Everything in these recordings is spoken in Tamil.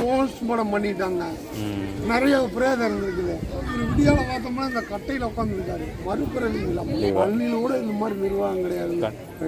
போஸ்ட்மார்டம் பண்ணிட்டாங்க. நிறைய பிரேதம் இருக்குது ஒரு விடியால பார்த்தோம்னா இந்த கட்டையில் உட்காந்துருக்காரு மறுபிறவி இல்லை பள்ளியில் கூட இந்த மாதிரி நிர்வாகம் கிடையாது.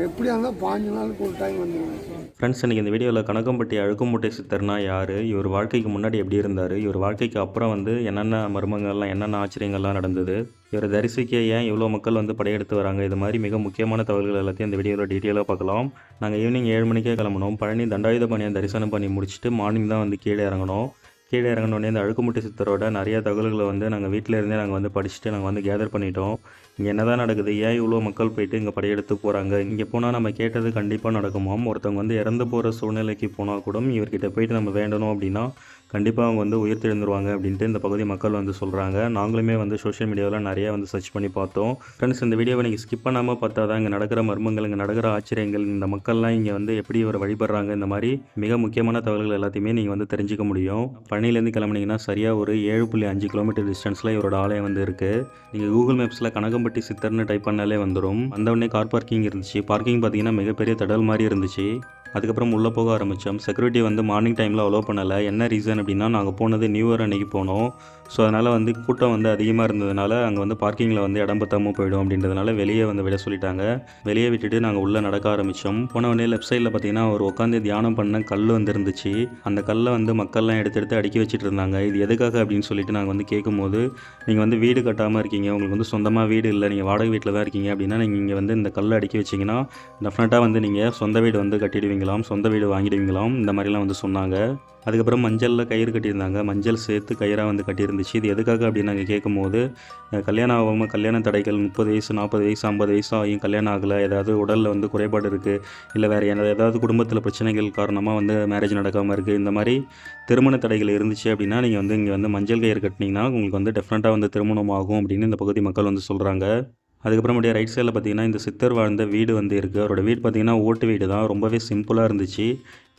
எப்படியா இருந்தால் பாஞ்சு நாளுக்கு ஒரு டைம் வந்துருவாங்க. ஃப்ரெண்ட்ஸ் இன்றைக்கி இந்த வீடியோவில் கனகம்பட்டி அழுக்குமுட்டை சித்தர்னா யார்? இவர் வாழ்க்கைக்கு முன்னாடி எப்படி இருந்தார்? இவர் வாழ்க்கைக்கு அப்புறம் வந்து என்னென்ன மர்மங்கள்லாம் என்னென்ன ஆச்சரியங்கள்லாம் நடந்தது? இவரை தரிசிக்க ஏன் இவ்வளோ மக்கள் வந்து படையெடுத்து வராங்க? இது மாதிரி மிக முக்கியமான தகவல்கள் எல்லாத்தையும் இந்த வீடியோவில் டீட்டெயிலாக பார்க்கலாம். நாங்கள் ஈவினிங் ஏழு மணிக்கே கிளம்பணும் பழனி தண்டாயுத பணியை தரிசனம் பண்ணி முடிச்சுட்டு மார்னிங் தான் வந்து கீழே இறங்கணும் கீழே இறங்கினோடனே இந்த அழுக்குமுட்டை சித்தரோட நிறைய தகவல்களை வந்து நாங்கள் வீட்டில் இருந்தே நாங்கள் வந்து படிச்சுட்டு நாங்கள் வந்து கேதர் பண்ணிட்டோம். இங்கே என்னதான் நடக்குது? ஏன் இவ்வளோ மக்கள் போயிட்டு இங்கே படையெடுத்து போகிறாங்க இங்கே போனால் நம்ம கேட்டது கண்டிப்பாக நடக்குமாம் ஒருத்தவங்க வந்து இறந்து போகிற சூழ்நிலைக்கு போனால் கூட இவர்கிட்ட போயிட்டு நம்ம வேண்டணும் அப்படின்னா கண்டிப்பாக அவங்க வந்து உயிர் தெழுந்துருவாங்க அப்படின்ட்டு இந்த பகுதி மக்கள் வந்து சொல்கிறாங்க நாங்களுமே வந்து சோஷியல் மீடியாவில் நிறைய வந்து சர்ச் பண்ணி பார்த்தோம். ஃப்ரெண்ட்ஸ் இந்த வீடியோவை நீங்கள் ஸ்கிப் பண்ணாமல் பார்த்தா தான் இங்கே நடக்கிற மர்மங்கள் இங்கே நடக்கிற ஆச்சரியங்கள் இந்த மக்கள்லாம் இங்கே வந்து எப்படி இவரை வழிபடுறாங்க இந்த மாதிரி மிக முக்கியமான தகவல்கள் எல்லாத்தையுமே நீங்கள் வந்து தெரிஞ்சுக்க முடியும். பழனிலேருந்து கிளம்புனீங்கன்னா சரியாக ஒரு ஏழு புள்ளி அஞ்சு கிலோமீட்டர் டிஸ்டன்ஸில் இவரோட ஆலயம் வந்து இருக்குது நீங்கள் கூகுள் மேப்ஸில் கனகம்பட்டி சித்தர்னு டைப் பண்ணாலே வந்துடும் வந்தவுடனே கார் பார்க்கிங் இருந்துச்சு. பார்க்கிங் பார்த்தீங்கன்னா மிகப்பெரிய தடல் மாதிரி இருந்துச்சு. அதுக்கப்புறம் உள்ளே போக ஆரம்பித்தோம். செக்யூரிட்டி வந்து மார்னிங் டைமில் அலோவ் பண்ணலை. என்ன ரீசன் அப்படின்னா நாங்கள் போனது நியூ இயர் அன்னைக்கு போனோம். ஸோ அதனால் வந்து கூட்டம் வந்து அதிகமாக இருந்ததுனால அங்கே வந்து பார்க்கிங்கில் வந்து இடம் பத்தாமல் போயிடும் அப்படின்றதுனால வெளியே வந்து விட சொல்லிட்டாங்க. வெளியே விட்டுட்டு நாங்கள் உள்ளே நடக்க ஆரம்பித்தோம். போன உடனே லெஃப்ட் சைடில் பார்த்தீங்கன்னா ஒரு உட்காந்து தியானம் பண்ண கல் வந்து இருந்துச்சு. அந்த கல்லை வந்து மக்கள்லாம் எடுத்து எடுத்து அடுக்கி வச்சுட்டு இருந்தாங்க. இது எதுக்காக அப்படின்னு சொல்லிட்டு நாங்கள் வந்து கேட்கும்போது நீங்கள் வந்து வீடு கட்டாமல் இருக்கீங்க. உங்களுக்கு வந்து சொந்தமாக வீடு இல்லை. நீங்கள் வாடகை வீட்டில் தான் இருக்கீங்க. அப்படின்னா நீங்கள் இங்கே வந்து இந்த கல்லை அடுக்கி வச்சிங்கன்னா டெஃபினட்டாக வந்து நீங்கள் சொந்த வீடு வந்து கட்டிடுவீங்க. வாங்கிடுவீங்களாம் சொந்த வீடு வாங்கிடுவீங்களாம் இந்த மாதிரிலாம் வந்து சொன்னாங்க. அதுக்கப்புறம் மஞ்சளில் கயிறு கட்டியிருந்தாங்க. மஞ்சள் சேர்த்து கயிறாக வந்து கட்டியிருந்துச்சு. இது எதுக்காக அப்படின்னு நாங்கள் கேட்கும்போது கல்யாணம் ஆகாமல் கல்யாண தடைகள் முப்பது வயசு நாற்பது வயசு ஐம்பது வயசு ஆகியும் கல்யாணம் ஆகலை. ஏதாவது உடலில் வந்து குறைபாடு இருக்குது இல்லை வேறு ஏதாவது குடும்பத்தில் பிரச்சனைகள் காரணமாக வந்து மேரேஜ் நடக்காமல் இருக்குது இந்த மாதிரி திருமண தடைகள் இருந்துச்சு அப்படின்னா நீங்கள் வந்து இங்கே வந்து மஞ்சள் கயிறு கட்டினீங்கன்னா உங்களுக்கு வந்து டெஃபினட்டாக வந்து திருமணம் ஆகும் அப்படின்னு இந்த பகுதி மக்கள் வந்து சொல்கிறாங்க அதுக்கப்புறம் ரைட் சைடில் பார்த்தீங்கன்னா இந்த சித்தர் வாழ்ந்த வீடு வந்து இருக்குது அவரோட வீடு பார்த்தீங்கன்னா ஓட்டு வீடு தான். ரொம்பவே சிம்பிளாக இருந்துச்சு.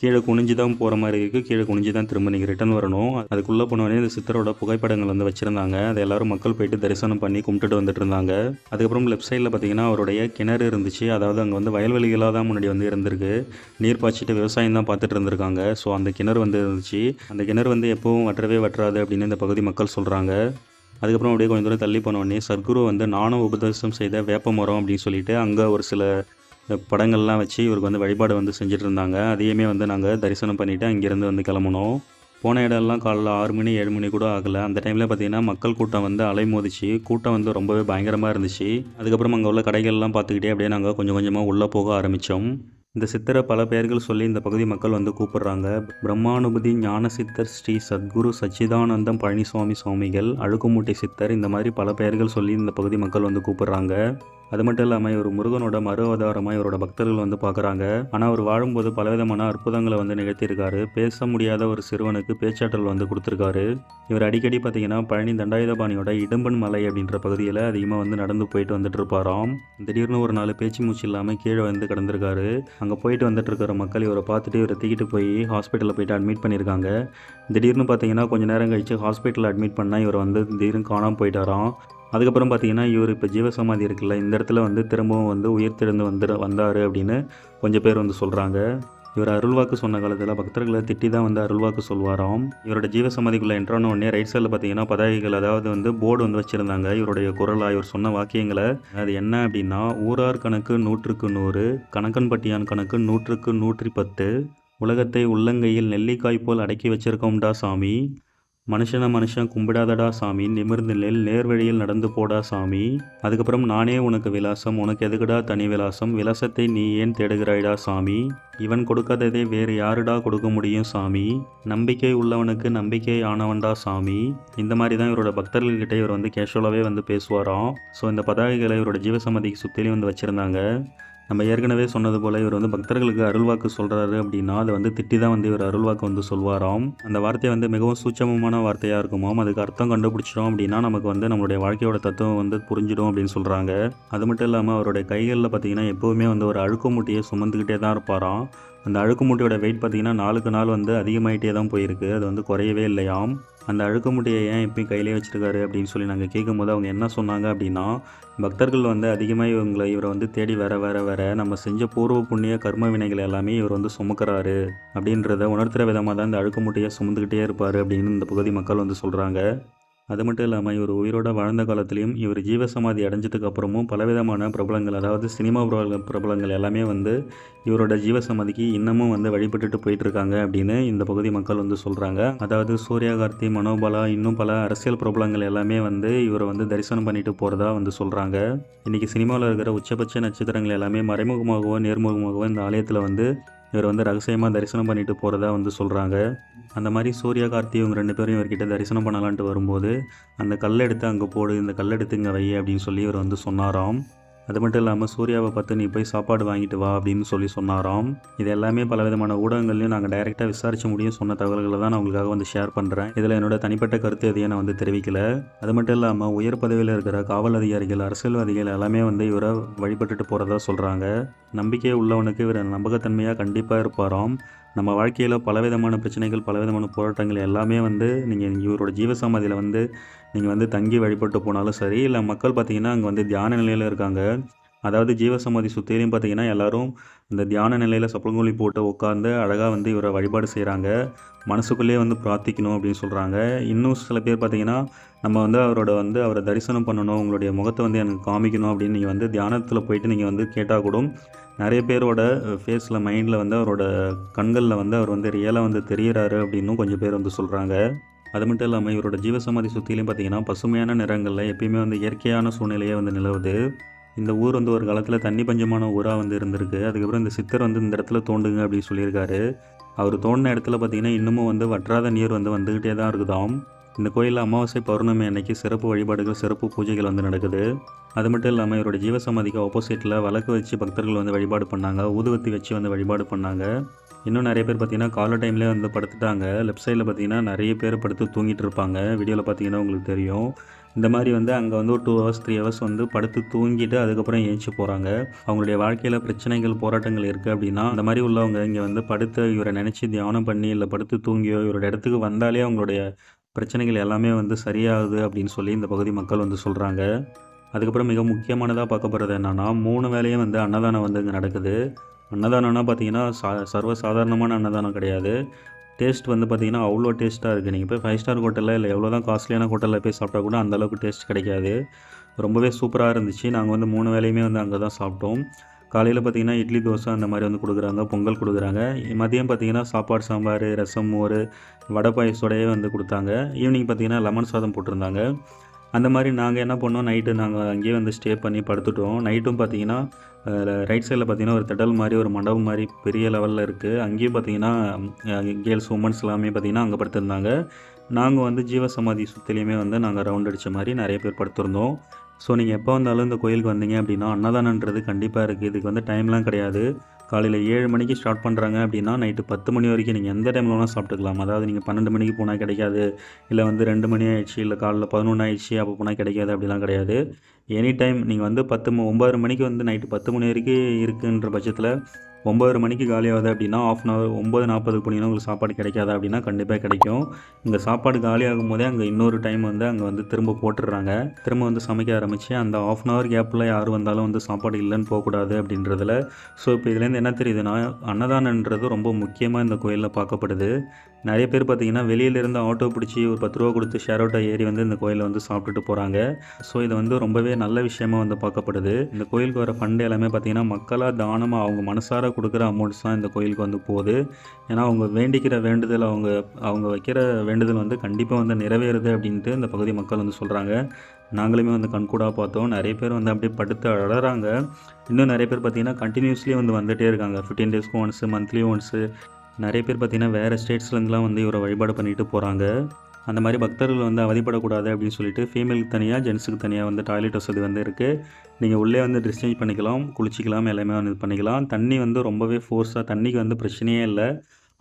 கீழே குனிஞ்சு தான் போகிற மாதிரி இருக்குது கீழே குனிஞ்சு தான் திரும்ப நீங்கள் ரிட்டன் வரணும். அதுக்குள்ளே போனோடனே இந்த சித்தரோட புகைப்படங்கள் வந்து வச்சுருந்தாங்க. அதை எல்லாரும் மக்கள் போயிட்டு தரிசனம் பண்ணி கும்பிட்டுட்டு வந்துட்டு இருந்தாங்க. அதுக்கப்புறம் லெஃப்ட் சைடில் பார்த்தீங்கன்னா அவருடைய கிணறு இருந்துச்சு. அதாவது அங்கே வந்து வயல்வெளிகளாக தான் முன்னாடி வந்து இருந்திருக்கு. நீர் பாய்ச்சிட்டு விவசாயம் தான் பார்த்துட்டு இருந்திருக்காங்க. ஸோ அந்த கிணறு வந்து இருந்துச்சு. அந்த கிணறு வந்து எப்பவும் வற்றவே வற்றாது அப்படின்னு இந்த பகுதி மக்கள் சொல்கிறாங்க அதுக்கப்புறம் அப்படியே கொஞ்சம் தூரம் தள்ளி போனோடனே சத்குரு வந்து நானும் உபதேசம் செய்த வேப்ப மரம் அப்படின்னு சொல்லிட்டு அங்கே ஒரு சில படங்கள்லாம் வச்சு இவருக்கு வந்து வழிபாடு வந்து செஞ்சுட்டு இருந்தாங்க அதையுமே வந்து நாங்கள் தரிசனம் பண்ணிவிட்டு அங்கேருந்து வந்து கிளம்புனோம். போன இடம்லாம் காலைல ஆறு மணி ஏழு மணி கூட ஆகலை. அந்த டைமில் பார்த்தீங்கன்னா மக்கள் கூட்டம் வந்து அலைமோதிச்சு கூட்டம் வந்து ரொம்பவே பயங்கரமாக இருந்துச்சு. அதுக்கப்புறம் அங்கே உள்ள கடைகள்லாம் பார்த்துக்கிட்டே அப்படியே நாங்கள் கொஞ்சம் கொஞ்சமாக உள்ளே போக ஆரம்பித்தோம் இந்த சித்தரை பல பெயர்கள் சொல்லி இந்த பகுதி மக்கள் வந்து கூப்பிடுறாங்க. பிரம்மானுபதி ஞான சித்தர் ஸ்ரீ சத்குரு சச்சிதானந்தம் பழனிசுவாமி சுவாமிகள் அழுக்குமூட்டை சித்தர் இந்த மாதிரி பல பெயர்கள் சொல்லி இந்த பகுதி மக்கள் வந்து கூப்பிடுறாங்க. அது மட்டும் இல்லாமல் இவர் முருகனோட மறு அவதாரமாக இவரோட பக்தர்கள் வந்து பார்க்குறாங்க ஆனால் அவர் வாழும்போது பலவிதமான அற்புதங்களை வந்து நிகழ்த்தியிருக்காரு. பேச முடியாத ஒரு சிறுவனுக்கு பேச்சாற்றல் வந்து கொடுத்துருக்காரு. இவர் அடிக்கடி பார்த்தீங்கன்னா பழனி தண்டாயுதபாணியோட இடும்பன் மலை அப்படின்ற பகுதியில் அதிகமாக வந்து நடந்து போயிட்டு வந்துட்டு இருப்பாராம். திடீர்னு ஒரு நாலு பேச்சு மூச்சு இல்லாமல் கீழே வந்து கிடந்திருக்காரு. அங்கே போயிட்டு வந்துட்டு இருக்கிற மக்கள் இவரை பார்த்துட்டு இவரை தூக்கிட்டு போய் ஹாஸ்பிட்டலில் போயிட்டு அட்மிட் பண்ணியிருக்காங்க. திடீர்னு பார்த்தீங்கன்னா கொஞ்ச நேரம் கழிச்சு ஹாஸ்பிட்டலில் அட்மிட் பண்ணால் இவர் வந்து திடீர்னு காணாமல் போயிட்டாராம். அதுக்கப்புறம் பார்த்தீங்கன்னா இவர் இப்போ ஜீவசமாதி இருக்குல்ல இந்த இடத்துல வந்து திரும்பவும் வந்து உயிர் திறந்து வந்து வந்தார் அப்படின்னு கொஞ்சம் பேர் வந்து சொல்கிறாங்க இவர் அருள்வாக்கு சொன்ன காலத்தில் பக்தர்களை திட்டி தான் வந்து அருள்வாக்கு சொல்வாராம். இவரோட ஜீவசமாதிக்குள்ளே என்ட்ரான உடனே ரைட் சைடில் பார்த்தீங்கன்னா பதாகைகள் அதாவது வந்து போர்டு வந்து வச்சுருந்தாங்க. இவருடைய குரலாக இவர் சொன்ன வாக்கியங்களை. அது என்ன அப்படின்னா ஊரார் கணக்கு நூற்றுக்கு நூறு கணக்கன்பட்டியான் கணக்கு நூற்றுக்கு நூற்றி பத்து உலகத்தை உள்ளங்கையில் நெல்லிக்காய் போல் அடக்கி வச்சிருக்கோம்டா சாமி. மனுஷனை மனுஷன் கும்பிடாதடா சாமி நிமிர்ந்து நெல் நேர்வழியில் நடந்து போடா சாமி. அதுக்கப்புறம் நானே உனக்கு விலாசம் உனக்கு எதுக்குடா தனி விலாசம்? விலாசத்தை நீ ஏன் தேடுகிறாய்டா சாமி? இவன் கொடுக்காததை வேறு யாருடா கொடுக்க முடியும் சாமி? நம்பிக்கை உள்ளவனுக்கு நம்பிக்கை ஆனவன்டா சாமி. இந்த மாதிரி தான் இவரோட பக்தர்கள்கிட்ட இவர் வந்து கேஷுவலாகவே வந்து பேசுவாராம். ஸோ இந்த பதாகைகளை இவரோட ஜீவசமாதிக்கு சுற்றிலையும் வந்து வச்சுருந்தாங்க. நம்ம ஏற்கனவே சொன்னது போல் இவர் வந்து பக்தர்களுக்கு அருள்வாக்கு சொல்கிறாரு அப்படின்னா அதை வந்து திட்டி தான் வந்து இவர் அருள்வாக்கு வந்து சொல்வாராம். அந்த வார்த்தை வந்து மிகவும் சூட்சமமான வார்த்தையாக இருக்குமாம். அதுக்கு அர்த்தம் கண்டுபிடிச்சிட்டோம் அப்படின்னா நமக்கு வந்து நம்மளுடைய வாழ்க்கையோட தத்துவம் வந்து புரிஞ்சிடும் அப்படின்னு சொல்கிறாங்க அது மட்டும் இல்லாமல் அவருடைய கைகளில் பார்த்தீங்கன்னா எப்போவுமே வந்து ஒரு அழுக்கு மூட்டையை சுமந்துக்கிட்டே தான் இருப்பாராம். அந்த அழுக்கு மூட்டையோட வெயிட் பார்த்திங்கன்னா நாளுக்கு நாள் வந்து அதிகமாயிட்டே தான் போயிருக்கு. அது வந்து குறையவே இல்லையாம். அந்த அழுக்கு மூட்டையை ஏன் இப்போயும் கையிலே வச்சிருக்காரு அப்படின்னு சொல்லி நாங்கள் கேட்கும்போது அவங்க என்ன சொன்னாங்க அப்படின்னா பக்தர்கள் வந்து அதிகமாக இவங்களை இவரை வந்து தேடி வர வர வர நம்ம செஞ்ச பூர்வ புண்ணிய கர்ம வினைகள் எல்லாமே இவர் வந்து சுமக்கிறாரு அப்படின்றத உணர்த்துகிற விதமாக தான் இந்த அழுக்கு மூட்டையை சுமந்துக்கிட்டே இருப்பார் அப்படின்னு இந்த பகுதி மக்கள் வந்து சொல்கிறாங்க அது மட்டும் இல்லாமல் இவர் உயிரோட வாழ்ந்த காலத்துலேயும் இவர் ஜீவசமாதி அடைஞ்சதுக்கு அப்புறமும் பலவிதமான பிரபலங்கள் அதாவது சினிமா பிரபல பிரபலங்கள் எல்லாமே வந்து இவரோட ஜீவசமாதிக்கு இன்னமும் வந்து வழிபட்டுட்டு போயிட்டு இருக்காங்க அப்படின்னு இந்த பகுதி மக்கள் வந்து சொல்கிறாங்க அதாவது சூர்யா கார்த்தி மனோபாலா இன்னும் பல அரசியல் பிரபலங்கள் எல்லாமே வந்து இவரை வந்து தரிசனம் பண்ணிட்டு போகிறதா வந்து சொல்கிறாங்க இன்றைக்கி சினிமாவில் இருக்கிற உச்சபட்ச நட்சத்திரங்கள் எல்லாமே மறைமுகமாகவோ நேர்முகமாகவோ இந்த ஆலயத்தில் வந்து இவர் வந்து ரகசியமாக தரிசனம் பண்ணிட்டு போகிறதா வந்து சொல்கிறாங்க அந்த மாதிரி சூர்யா கார்த்தி இவங்க ரெண்டு பேரும் இவர்கிட்ட தரிசனம் பண்ணலான்ட்டு வரும்போது அந்த கல் எடுத்து அங்கே போடு இந்த கல் எடுத்து இங்கே வை அப்படின்னு சொல்லி இவர் வந்து சொன்னாராம். அது மட்டும் இல்லாமல் சூர்யாவை பார்த்து நீ போய் சாப்பாடு வாங்கிட்டு வா அப்படின்னு சொல்லி சொன்னாராம். இது எல்லாமே பல விதமான ஊடகங்கள்லையும் நாங்கள் டைரெக்டாக விசாரிச்ச முடியும் சொன்ன தகவல்களை தான் நான் உங்களுக்காக வந்து ஷேர் பண்ணுறேன் இதில் என்னோட தனிப்பட்ட கருத்து எதையும் நான் வந்து தெரிவிக்கல. அது மட்டும் இல்லாமல் உயர் பதவியில் இருக்கிற காவல் அதிகாரிகள் அரசியல்வாதிகள் எல்லாமே வந்து இவரை வழிபட்டுட்டு போகிறதா சொல்கிறாங்க நம்பிக்கை உள்ளவனுக்கு இவர் நம்பகத்தன்மையாக கண்டிப்பாக இருப்பாராம். நம்ம வாழ்க்கையில் பலவிதமான பிரச்சனைகள் பலவிதமான போராட்டங்கள் எல்லாமே வந்து நீங்கள் இவரோட ஜீவசமாதியில் வந்து நீங்கள் வந்து தங்கி வழிபட்டு போனாலும் சரி இல்லை மக்கள் பார்த்தீங்கன்னா அங்கே வந்து தியான நிலையில் இருக்காங்க. அதாவது ஜீவசமாதி சுற்றிலையும் பார்த்தீங்கன்னா எல்லோரும் இந்த தியான நிலையில் சப்பளங்கொழி போட்டு உட்காந்து அழகாக வந்து இவரை வழிபாடு செய்கிறாங்க மனசுக்குள்ளேயே வந்து பிரார்த்திக்கணும் அப்படின்னு சொல்கிறாங்க இன்னும் சில பேர் பார்த்தீங்கன்னா நம்ம வந்து அவரோட வந்து அவரை தரிசனம் பண்ணணும் உங்களுடைய முகத்தை வந்து எனக்கு காமிக்கணும் அப்படின்னு நீங்கள் வந்து தியானத்தில் போயிட்டு நீங்கள் வந்து கேட்டால் கூட நிறைய பேரோட ஃபேஸில் மைண்டில் வந்து அவரோட கண்களில் வந்து அவர் வந்து ரியலாக வந்து தெரிகிறாரு அப்படின்னும் கொஞ்சம் பேர் வந்து சொல்கிறாங்க அது மட்டும் இல்லாமல் இவரோட ஜீவசமாதி சுற்றிலையும் பார்த்தீங்கன்னா பசுமையான நிறங்களில் எப்பயுமே வந்து இயற்கையான சூழ்நிலையே வந்து நிலவுது. இந்த ஊர் வந்து ஒரு காலத்தில் தண்ணி பஞ்சமான ஊராக வந்து இருந்திருக்கு. அதுக்கப்புறம் இந்த சித்தர் வந்து இந்த இடத்துல தோண்டுங்க அப்படின்னு சொல்லியிருக்காரு. அவர் தோண்டின இடத்துல பார்த்தீங்கன்னா இன்னமும் வந்து வற்றாத நீர் வந்து வந்துக்கிட்டே தான் இருக்குதாம். இந்த கோயிலில் அமாவாசை பௌர்ணமி அன்னைக்கு சிறப்பு வழிபாடுகள் சிறப்பு பூஜைகள் வந்து நடக்குது. அது மட்டும் இல்லாமல் இவருடைய ஜீவசமாதிக்கு ஆப்போசிட்டில் வழக்கு வச்சு பக்தர்கள் வந்து வழிபாடு பண்ணாங்க. ஊதுவத்தி வச்சு வந்து வழிபாடு பண்ணாங்க. இன்னும் நிறைய பேர் பார்த்தீங்கன்னா காலை டைம்லேயே வந்து படுத்துட்டாங்க. லெஃப்ட் சைடில் பார்த்தீங்கன்னா நிறைய பேர் படுத்து தூங்கிட்டு இருப்பாங்க. வீடியோவில் பார்த்தீங்கன்னா உங்களுக்கு தெரியும். இந்த மாதிரி வந்து அங்கே வந்து ஒரு டூ ஹவர்ஸ் த்ரீ ஹவர்ஸ் வந்து படுத்து தூங்கிட்டு அதுக்கப்புறம் ஏஞ்சி போகிறாங்க அவங்களுடைய வாழ்க்கையில் பிரச்சனைகள் போராட்டங்கள் இருக்குது அப்படின்னா அந்த மாதிரி உள்ளவங்க இங்கே வந்து படுத்து இவரை நினச்சி தியானம் பண்ணி இல்லை படுத்து தூங்கியோ இவரோட இடத்துக்கு வந்தாலே அவங்களுடைய பிரச்சனைகள் எல்லாமே வந்து சரியாகுது அப்படின்னு சொல்லி இந்த பகுதி மக்கள் வந்து சொல்கிறாங்க அதுக்கப்புறம் மிக முக்கியமானதாக பார்க்கப்படுறது என்னென்னா மூணு வேலையும் வந்து அன்னதானம் வந்து இங்கே நடக்குது. அன்னதானம்னா பார்த்தீங்கன்னா சா சர்வ சாதாரணமான அன்னதானம் கிடையாது. டேஸ்ட் வந்து பார்த்தீங்கன்னா அவ்வளோ டேஸ்ட்டாக இருக்குது நீங்கள் போய் ஃபைவ் ஸ்டார் ஹோட்டலில் இல்லை எவ்வளோ தான் காஸ்ட்லியான ஹோட்டலில் போய் சாப்பிட்டா கூட அந்த அளவுக்கு டேஸ்ட் கிடைக்காது. ரொம்பவே சூப்பராக இருந்துச்சு. நாங்கள் வந்து மூணு வேலையுமே வந்து அங்கே தான் சாப்பிட்டோம். காலையில் பார்த்தீங்கன்னா இட்லி தோசை அந்த மாதிரி வந்து கொடுக்குறாங்க பொங்கல் கொடுக்குறாங்க. மதியம் பார்த்தீங்கன்னா சாப்பாடு சாம்பார் ரசம் மோர் வடை பாயசோடையே வந்து கொடுத்தாங்க. ஈவினிங் பார்த்தீங்கன்னா லெமன் சாதம் போட்டிருந்தாங்க. அந்த மாதிரி நாங்கள் என்ன பண்ணோம் நைட்டு நாங்கள் அங்கேயே வந்து ஸ்டே பண்ணி படுத்துட்டோம். நைட்டும் பார்த்தீங்கன்னா ரைட் சைடில் பார்த்தீங்கன்னா ஒரு திடல் மாதிரி ஒரு மண்டபம் மாதிரி பெரிய லெவலில் இருக்குது அங்கேயும் பார்த்தீங்கன்னா கேர்ள்ஸ் உமன்ஸ் எல்லாமே பார்த்திங்கன்னா அங்கே படுத்திருந்தாங்க. நாங்கள் வந்து ஜீவசமாதி சுற்றிலையுமே வந்து நாங்கள் ரவுண்ட் அடித்த மாதிரி நிறைய பேர் படுத்திருந்தோம். ஸோ நீங்கள் எப்போ வந்தாலும் இந்த கோயிலுக்கு வந்தீங்க அப்படின்னா அன்னதானன்றது கண்டிப்பாக இருக்குது இதுக்கு வந்து டைம்லாம் கிடையாது. காலையில் ஏழு மணிக்கு ஸ்டார்ட் பண்ணுறாங்க அப்படின்னா நைட்டு பத்து மணி வரைக்கும் நீங்கள் எந்த டைமில் வேணால் சாப்பிட்டுக்கலாம். அதாவது நீங்கள் பன்னெண்டு மணிக்கு போனால் கிடைக்காது. இல்லை வந்து ரெண்டு மணி ஆயிடுச்சு இல்லை காலையில் பதினொன்று ஆயிடுச்சு அப்போ போனால் கிடைக்காது அப்படிலாம் கிடையாது. எனி டைம் நீங்கள் வந்து பத்து ம- மணிக்கு வந்து நைட்டு பத்து மணி வரைக்கும் இருக்குன்ற பட்சத்தில் ஒம்பது மணிக்கு காலியாகுது அப்படின்னா ஆஃப் அன் ஹவர் ஒம்பது நாற்பதுக்கு போனீங்கன்னா உங்களுக்கு சாப்பாடு கிடைக்காது அப்படின்னா கண்டிப்பாக கிடைக்கும். இங்கே சாப்பாடு காலியாகும் போதே அங்கே இன்னொரு டைம் வந்து அங்கே வந்து திரும்ப போட்டுடுறாங்க. திரும்ப வந்து சமைக்க ஆரம்பித்து அந்த ஆஃப் அன் ஹவர் கேப்பில் யார் வந்தாலும் வந்து சாப்பாடு இல்லைன்னு போகக்கூடாது அப்படின்றதுல. ஸோ இப்போ இதுலேருந்து என்ன தெரியுதுன்னா அன்னதானன்றது ரொம்ப முக்கியமாக இந்த கோயிலில் பார்க்கப்படுது. நிறைய பேர் பார்த்தீங்கன்னா வெளியிலேருந்து ஆட்டோ பிடிச்சி ஒரு பத்து ரூபா கொடுத்து ஷேர் ஆட்டோ ஏறி வந்து இந்த கோயிலில் வந்து சாப்பிட்டுட்டு போகிறாங்க ஸோ இது வந்து ரொம்பவே நல்ல விஷயமா வந்து பார்க்கப்படுது. இந்த கோயிலுக்கு வர ஃபண்டு எல்லாமே பார்த்தீங்கன்னா மக்களாக தானமாக அவங்க மனசார கொடுக்குற அமௌண்ட்ஸ் தான் இந்த கோயிலுக்கு வந்து போகுது. ஏன்னா அவங்க வேண்டிக்கிற வேண்டுதல் அவங்க அவங்க வைக்கிற வேண்டுதல் வந்து கண்டிப்பாக வந்து நிறைவேறுது அப்படின்ட்டு இந்த பகுதி மக்கள் வந்து சொல்கிறாங்க நாங்களுமே வந்து கண்கூடாக பார்த்தோம். நிறைய பேர் வந்து அப்படியே படுத்து அழறாங்க. இன்னும் நிறைய பேர் பார்த்தீங்கன்னா கண்டினியூஸ்லி வந்து வந்துகிட்டே இருக்காங்க. ஃபிஃப்டீன் டேஸ்க்கு ஒன்ஸு மந்த்லி ஒன்ஸு நிறைய பேர் பார்த்தீங்கன்னா வேறு ஸ்டேட்ஸ்லேருந்துலாம் வந்து இவரை வழிபாடு பண்ணிட்டு போகிறாங்க அந்த மாதிரி பக்தர்கள் வந்து அவதிப்படக்கூடாது அப்படின்னு சொல்லிட்டு ஃபீமேலுக்கு தனியாக ஜென்ஸுக்கு தனியாக வந்து டாய்லெட் வசதி வந்து இருக்குது நீங்கள் உள்ளே வந்து ட்ரெஸ் சேஞ்ச் பண்ணிக்கலாம் குளிச்சிக்கலாம் எல்லாமே வந்து பண்ணிக்கலாம். தண்ணி வந்து ரொம்பவே ஃபோர்ஸாக தண்ணிக்கு வந்து பிரச்சனையே இல்லை.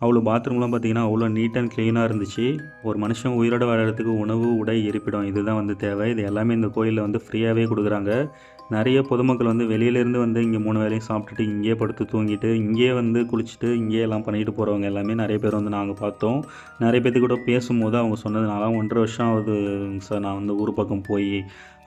அவ்வளோ பாத்ரூம்லாம் பார்த்தீங்கன்னா அவ்வளோ நீட் அண்ட் க்ளீனாக இருந்துச்சு. ஒரு மனுஷன் உயிரோட வாழறதுக்கு உணவு உடை இருப்பிடம் இதுதான் வந்து தேவை. இது எல்லாமே இந்த கோயிலில் வந்து ஃப்ரீயாகவே கொடுக்குறாங்க. நிறைய பொதுமக்கள் வந்து வெளியிலேருந்து வந்து இங்கே மூணு வேளையும் சாப்பிட்டுட்டு இங்கேயே படுத்து தூங்கிட்டு இங்கேயே வந்து குளிச்சுட்டு இங்கேயே எல்லாம் பண்ணிட்டு போகிறவங்க எல்லாமே நிறைய பேர் வந்து நாங்கள் பார்த்தோம். நிறைய பேர்த்து கூட பேசும்போது அவங்க சொன்னதுனால ஒன்றரை வருஷம் ஆகுது சார் நான் வந்து ஊர் பக்கம் போய்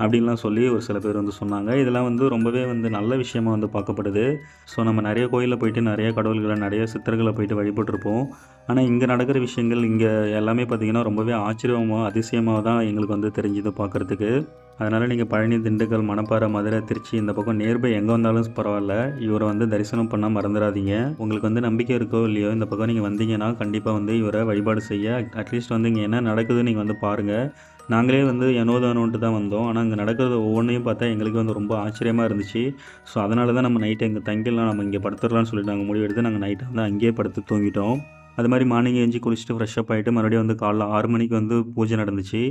அப்படின்லாம் சொல்லி ஒரு சில பேர் வந்து சொன்னாங்க. இதெல்லாம் வந்து ரொம்பவே வந்து நல்ல விஷயமா வந்து பார்க்கப்படுது. ஸோ நம்ம நிறைய கோயிலில் போயிட்டு நிறைய கடவுள்களை நிறைய சித்தர்களை போயிட்டு வழிபட்டிருப்போம். ஆனால் இங்கே நடக்கிற விஷயங்கள் இங்கே எல்லாமே பார்த்திங்கன்னா ரொம்பவே ஆச்சரியமாக அதிசயமாக தான் எங்களுக்கு வந்து தெரிஞ்சுது பார்க்குறதுக்கு. அதனால் நீங்கள் பழனி திண்டுக்கல் மணப்பாறை மதுரை திருச்சி இந்த பக்கம் நியர்பை எங்கே வந்தாலும் பரவாயில்ல. இவரை வந்து தரிசனம் பண்ணால் மறந்துடாதீங்க. உங்களுக்கு வந்து நம்பிக்கை இருக்கோ இல்லையோ இந்த பக்கம் நீங்கள் வந்தீங்கன்னா கண்டிப்பாக வந்து இவரை வழிபாடு செய்ய அட்லீஸ்ட் வந்து இங்கே என்ன நடக்குதுன்னு நீங்கள் வந்து பாருங்கள் நாங்களே வந்து எனோதானோன்ட்டு தான் வந்தோம். ஆனால் இங்கே நடக்கிறது ஒவ்வொன்றையும் பார்த்தா எங்களுக்கு வந்து ரொம்ப ஆச்சரியமாக இருந்துச்சு. ஸோ அதனால தான் நம்ம நைட்டு இங்கே தங்கிடலாம் நம்ம இங்கே படுத்துடலாம்னு சொல்லிட்டு நாங்கள் முடிவெடுத்து நாங்கள் நைட்டு வந்து அங்கேயே படுத்து தூங்கிட்டோம். அது மாதிரி மார்னிங் எஞ்சி குளிச்சுட்டு ஃப்ரெஷ் அப் ஆகிட்டு மறுபடியும் வந்து காலைல ஆறு மணிக்கு வந்து பூஜை நடந்துச்சு.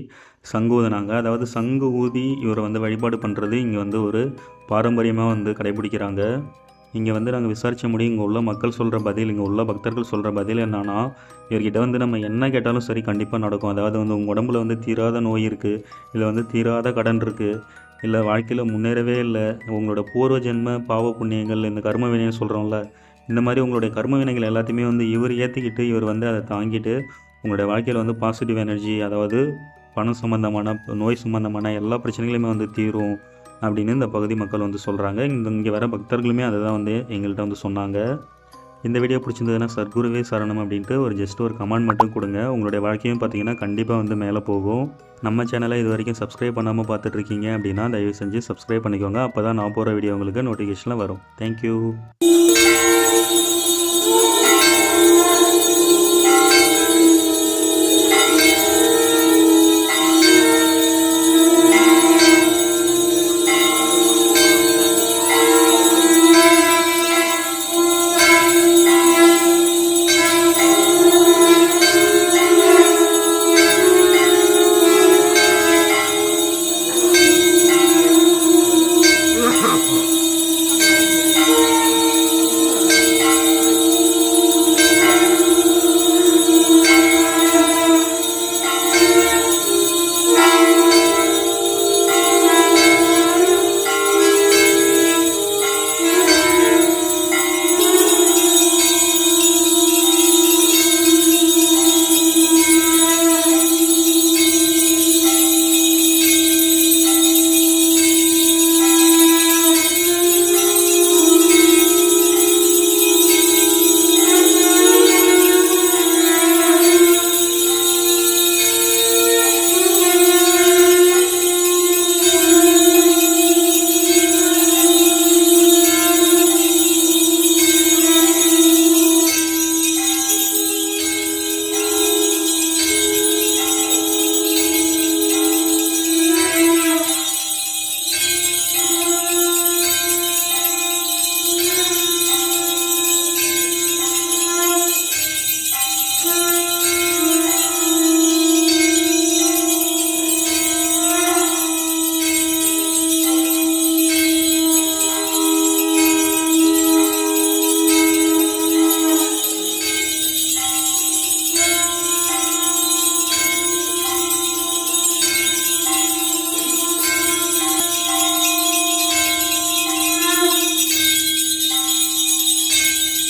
சங்கு ஊதுனாங்க. அதாவது சங்கு ஊதி இவரை வந்து வழிபாடு பண்ணுறது இங்கே வந்து ஒரு பாரம்பரியமாக வந்து கடைபிடிக்கிறாங்க. இங்கே வந்து நாங்கள் விசாரித்த முடியும் இங்கே உள்ள மக்கள் சொல்கிற பதில் இங்கே உள்ள பக்தர்கள் சொல்கிற பதில் என்னன்னா இவர்கிட்ட வந்து நம்ம என்ன கேட்டாலும் சரி கண்டிப்பாக நடக்கும். அதாவது வந்து உங்கள் உடம்புல வந்து தீராத நோய் இருக்குது இல்லை வந்து தீராத கடன் இருக்குது இல்லை வாழ்க்கையில் முன்னேறவே இல்லை. உங்களோட பூர்வ ஜென்ம பாவ புண்ணியங்கள் இந்த கர்ம வினைன்னு சொல்கிறோம்ல இந்த மாதிரி உங்களுடைய கர்ம வினைகள் எல்லாத்தையுமே வந்து இவர் ஏற்றிக்கிட்டு இவர் வந்து அதை தாங்கிட்டு உங்களுடைய வாழ்க்கையில் வந்து பாசிட்டிவ் எனர்ஜி அதாவது பணம் சம்மந்தமான நோய் சம்மந்தமான எல்லா பிரச்சனைகளையுமே வந்து தீரும். அப்படின்னு இந்த பகுதி மக்கள் வந்து சொல்கிறாங்க இங்கே இங்கே வர பக்தர்களுமே அதை தான் வந்து எங்கள்கிட்ட வந்து சொன்னாங்க. இந்த வீடியோ பிடிச்சிருந்ததுன்னா சர்க்குருவே சரணம் அப்படின்ட்டு ஒரு ஜஸ்ட் ஒரு கமெண்ட் மட்டும் கொடுங்க. உங்களுடைய வாழ்க்கையும் பார்த்தீங்கன்னா கண்டிப்பாக வந்து மேலே போகும். நம்ம சேனலை இது வரைக்கும் சப்ஸ்கிரைப் பண்ணாமல் பார்த்துட்ருக்கீங்க அப்படின்னா தயவு செஞ்சு சப்ஸ்கிரைப் பண்ணிக்கோங்க. அப்போ தான் நான் போகிற வீடியோ உங்களுக்கு நோட்டிஃபிகேஷனில் வரும். தேங்க்யூ